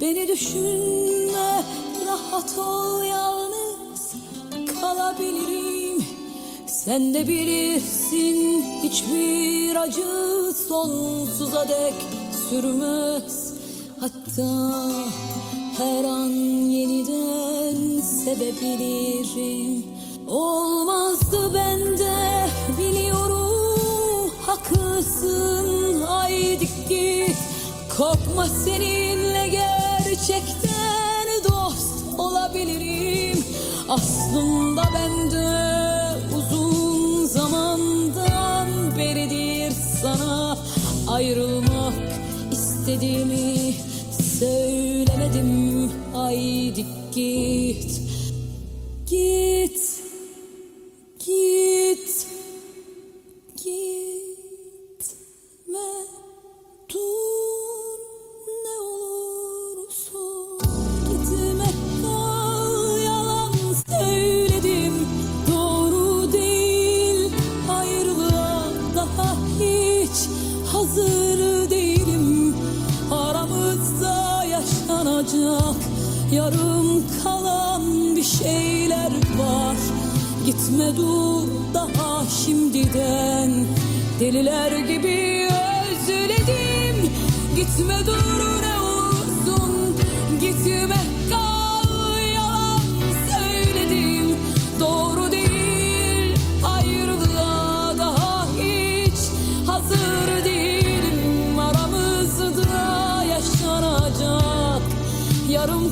Beni düşünme rahat ol yalnız. Kalabilirim Sen de bilirsin. Hiçbir acı sonsuza dek sürmez. Hatta her an yeniden sevebilirim. Olmazdı bende biliyorum. Haklısın haydi git Korkma seninle gerçekten dost olabilirim. Aslında ben de uzun zamandan beridir sana ayrılmak istediğimi söylemedim. Haydi Git Git yaşanacak yarım kalan bir şeyler var. Gitme dur daha şimdiden. Deliler gibi özledim. Gitme dur ne olursun. Gitme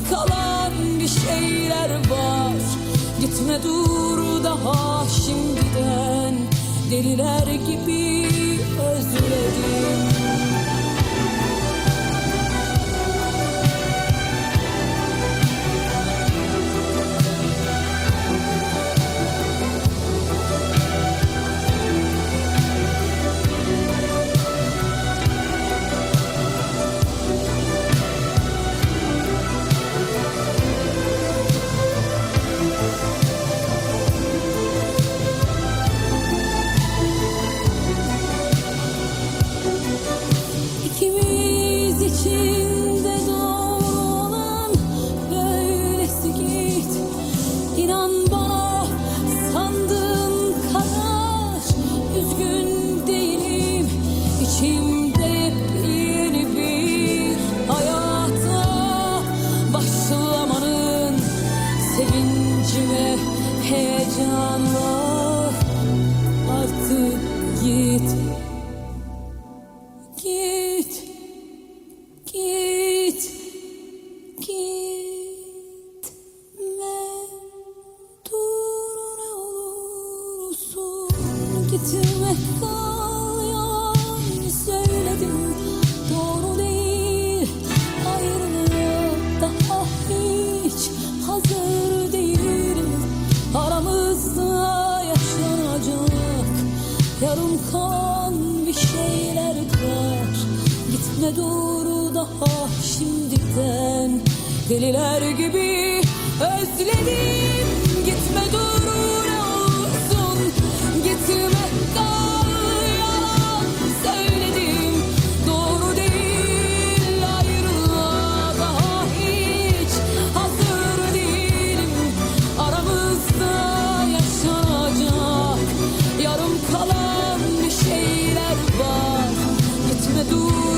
kalan bir şeyler var. Gitme dur daha şimdiden. Deliler gibi özledim sevinci ve heyecan var Artık git. Git, git, gitme, dur ne olursun, gitme yarım kalan bir şeyler var Gitme doğru daha şimdiden. Deliler gibi özledim de doux